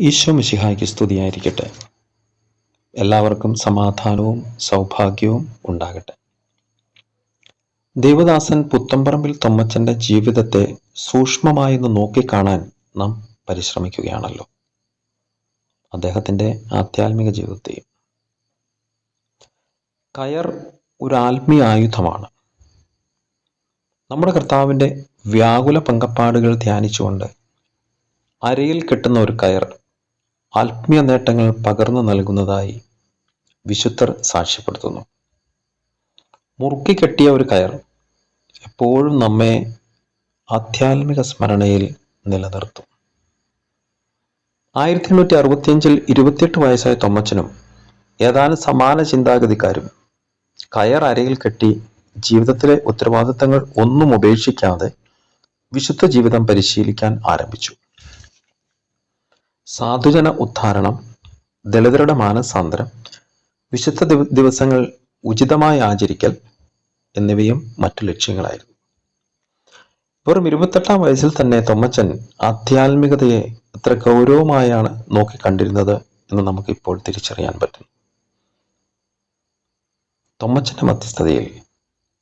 ഈശോ മിശിഹായ്ക്ക് സ്തുതിയായിരിക്കട്ടെ. എല്ലാവർക്കും സമാധാനവും സൗഭാഗ്യവും ഉണ്ടാകട്ടെ. ദേവദാസൻ പുത്തമ്പറമ്പിൽ തൊമ്മച്ചന്റെ ജീവിതത്തെ സൂക്ഷ്മമായി ഒന്ന് നോക്കിക്കാണാൻ നാം പരിശ്രമിക്കുകയാണല്ലോ. അദ്ദേഹത്തിന്റെ ആധ്യാത്മിക ജീവിതത്തെയും. കയർ ഒരു ആത്മീയ ആയുധമാണ്. നമ്മുടെ കർത്താവിന്റെ വ്യാകുല പങ്കപ്പാടുകൾ ധ്യാനിച്ചുകൊണ്ട് അരയിൽ കെട്ടുന്ന ഒരു കയർ ആത്മീയ നേട്ടങ്ങൾ പകർന്നു നൽകുന്നതായി വിശുദ്ധർ സാക്ഷ്യപ്പെടുത്തുന്നു. മുറുക്കി കെട്ടിയ ഒരു കയർ എപ്പോഴും നമ്മെ ആധ്യാത്മിക സ്മരണയിൽ നിലനിർത്തും. ആയിരത്തി എണ്ണൂറ്റി അറുപത്തിയഞ്ചിൽ ഇരുപത്തിയെട്ട് വയസ്സായ തൊമ്മച്ചനും ഏതാനും സമാന ചിന്താഗതിക്കാരും കയർ അരയിൽ കെട്ടി ജീവിതത്തിലെ ഉത്തരവാദിത്തങ്ങൾ ഒന്നും ഉപേക്ഷിക്കാതെ വിശുദ്ധ ജീവിതം പരിശീലിക്കാൻ ആരംഭിച്ചു. സാധുജന ഉദ്ധാരണം ദളിതരുടെ മാനസാന്തരം വിശുദ്ധ ദിവ- ദിവസങ്ങൾ ഉചിതമായി ആചരിക്കൽ എന്നിവയും മറ്റു ലക്ഷ്യങ്ങളായിരുന്നു. വെറും ഇരുപത്തെട്ടാം വയസ്സിൽ തന്നെ തൊമ്മച്ചൻ ആധ്യാത്മികതയെ എത്ര ഗൗരവമായാണ് നോക്കിക്കണ്ടിരുന്നത് എന്ന് നമുക്ക് ഇപ്പോൾ തിരിച്ചറിയാൻ പറ്റും തൊമ്മച്ചന്റെ മധ്യസ്ഥതയിൽ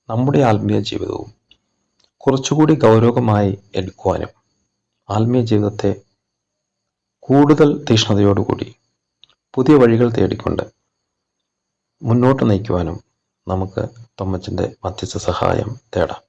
നമ്മുടെ ആത്മീയ ജീവിതവും കുറച്ചുകൂടി ഗൗരവമായി എടുക്കുവാനും ആത്മീയ ജീവിതത്തെ കൂടുതൽ തീഷ്ണതയോടുകൂടി പുതിയ വഴികൾ തേടിക്കൊണ്ട് മുന്നോട്ട് നയിക്കുവാനും നമുക്ക് തൊമ്മച്ചന്റെ മധ്യസ്ഥ സഹായം തേടാം.